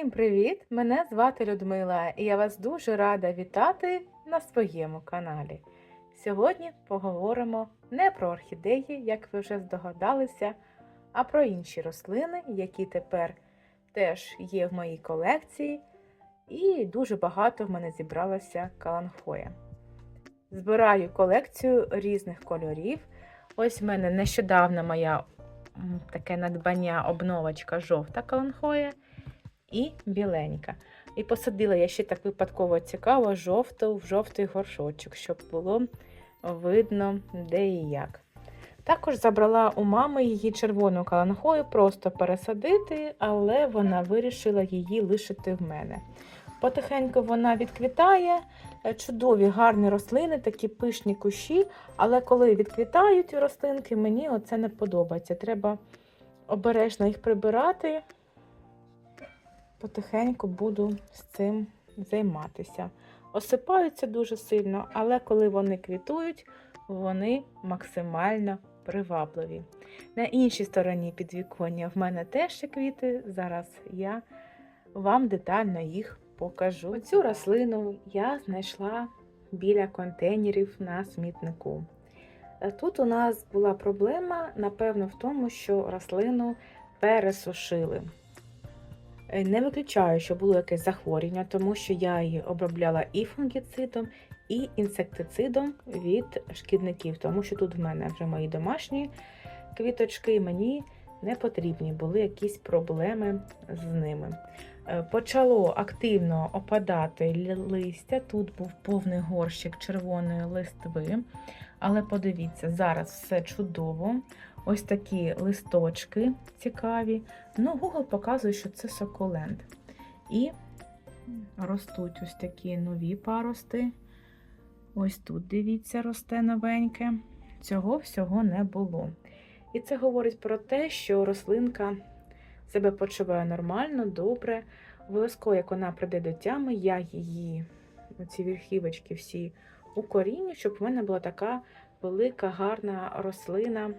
Всім привіт! Мене звати Людмила і я вас дуже рада вітати на своєму каналі. Сьогодні поговоримо не про орхідеї, як ви вже здогадалися, а про інші рослини, які тепер теж є в моїй колекції, і дуже багато в мене зібралося каланхоя. Збираю колекцію різних кольорів. Ось в мене нещодавно моя таке надбання обновочка жовта каланхоя і біленька. І посадила я ще так випадково цікаво жовту в жовтий горшочок, щоб було видно, де і як. Також забрала у мами її червону каланхою, просто пересадити, але вона вирішила її лишити в мене. Потихеньку вона відквітає, е, чудові гарні рослини, такі пишні кущі, але коли відквітають рослинки, мені оце не подобається. Треба обережно їх прибирати потихеньку буду з цим займатися. Осипаються дуже сильно, але коли вони квітують, вони максимально привабливі. На іншій стороні підвіконня в мене теж є квіти. Зараз я вам детально їх покажу. Цю рослину я знайшла біля контейнерів на смітнику. Е, Тут у нас була проблема, напевно, в тому, що рослину пересушили. Е, Не виключаю, що було якесь захворювання, тому що я її обробляла і фунгіцидом, і інсектицидом від шкідників, тому що тут в мене вже мої домашні квіточки, мені не потрібні були якісь проблеми з ними. Е, Почало активно опадати листя. Тут був повний горщик червоної листви. Але подивіться, зараз все чудово. Ось такі листочки цікаві. Ну, Google показує, що це сукулент. І ростуть ось такі нові парости. Ось тут, дивіться, росте новеньке. Цього всього не було. І це говорить про те, що рослинка себе почуває нормально, добре. Обов'язково, як вона прийде до тями, я її, оці верхівочки всі укоріню, щоб в мене була така велика, гарна рослина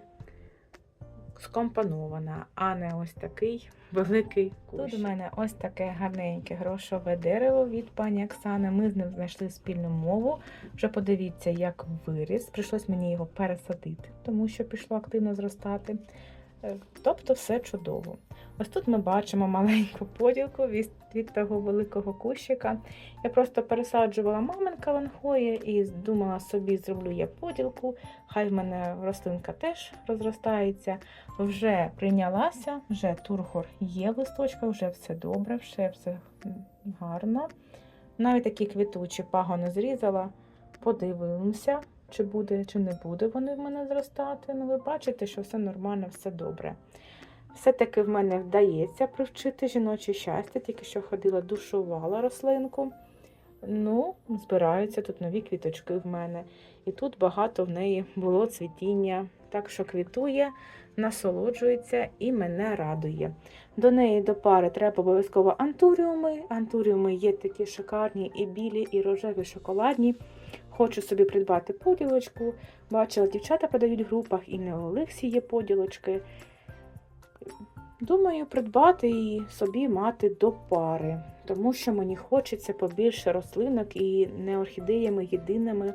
скомпонована, а не ось такий великий кущ. Тут у мене ось таке гарненьке грошове дерево від пані Оксани. Ми з ним знайшли спільну мову. Вже подивіться, як виріс. Прийшлось мені його пересадити, тому що пішло активно зростати. Е, Тобто все чудово. Ось тут ми бачимо маленьку поділку від, від того великого кущика. Я просто пересаджувала мамин каланхоє і думала собі, зроблю я поділку. Хай в мене рослинка теж розростається. Вже прийнялася, вже тургор є в листочках, вже все добре, вже все гарно. Навіть такі квітучі пагони зрізала, подивимося, чи буде, чи не буде вони в мене зростати. Ну, ви бачите, що все нормально, все добре. Все-таки в мене вдається привчити жіноче щастя, тільки що ходила, душувала рослинку. Ну, збираються тут нові квіточки в мене. І тут багато в неї було цвітіння. Так що квітує, насолоджується і мене радує. До неї до пари треба обов'язково антуріуми. Антуріуми є такі шикарні і білі, і рожеві шоколадні. Хочу собі придбати поділочку. Бачила, дівчата продають в групах, і не у Олексі є поділочки. Думаю, придбати і собі мати до пари, тому що мені хочеться побільше рослинок і не орхідеями єдиними.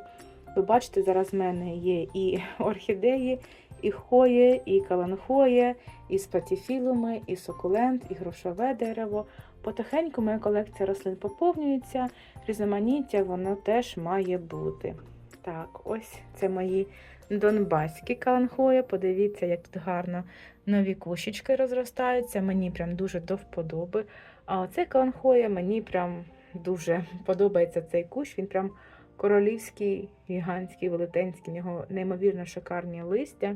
Ви бачите, зараз в мене є і орхідеї, і хої, і каланхоє, і спатіфілуми, і сукулент, і грошове дерево. Потихеньку моя колекція рослин поповнюється, різноманіття воно теж має бути. Так, ось це мої донбаські каланхої. Подивіться, як тут гарно нові кущички розростаються. Мені прям дуже до вподоби. А оцей каланхоя мені прям дуже подобається цей кущ. Він прям королівський, гігантський, велетенський, в нього неймовірно шикарні листя.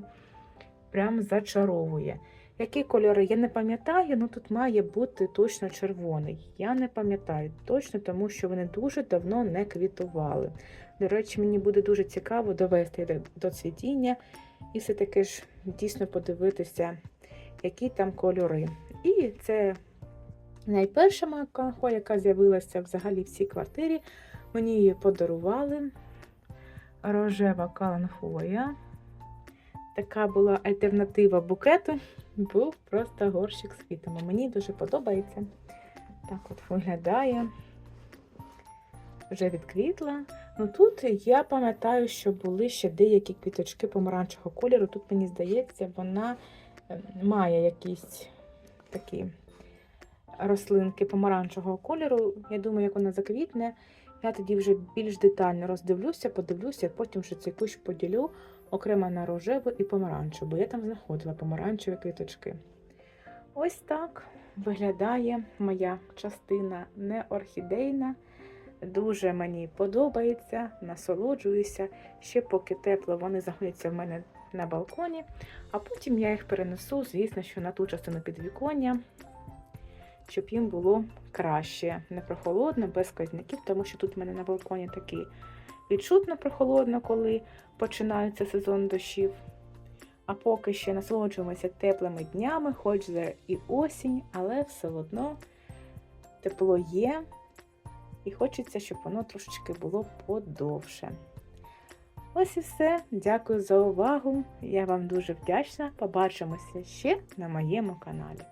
Прям зачаровує. Які кольори? Я не пам'ятаю, ну тут має бути точно червоний. Я не пам'ятаю точно, тому що вони дуже давно не квітували. До речі, мені буде дуже цікаво довести до- цвітіння і все-таки ж дійсно подивитися, які там кольори. І це найперша моя канхо, яка з'явилася взагалі в цій квартирі. Мені її подарували. Рожева каланхоя. Така була альтернатива букету. Був просто горщик з квітами. Мені дуже подобається. Так от виглядає. Вже відквітла. Ну тут я пам'ятаю, що були ще деякі квіточки помаранчевого кольору. Тут, мені здається, вона е, має якісь такі рослинки помаранчевого кольору. Я думаю, як вона заквітне. Я тоді вже більш детально роздивлюся, подивлюся, потім ще цей кущ поділю окремо на рожеву і помаранчеву, бо я там знаходила помаранчеві квіточки. Ось так виглядає моя частина не орхідейна. Дуже мені подобається, насолоджуюся. Ще поки тепло, вони знаходяться в мене на балконі, а потім я їх перенесу, звісно, що на ту частину підвіконня, щоб їм було краще. Не прохолодно, без сквозняків, тому що тут в мене на балконі такий відчутно прохолодно, коли починається сезон дощів. А поки ще насолоджуємося теплими днями, хоч і осінь, але все одно тепло є. І хочеться, щоб воно трошечки було подовше. Ось і все. Дякую за увагу. Я вам дуже вдячна. Побачимося ще на моєму каналі.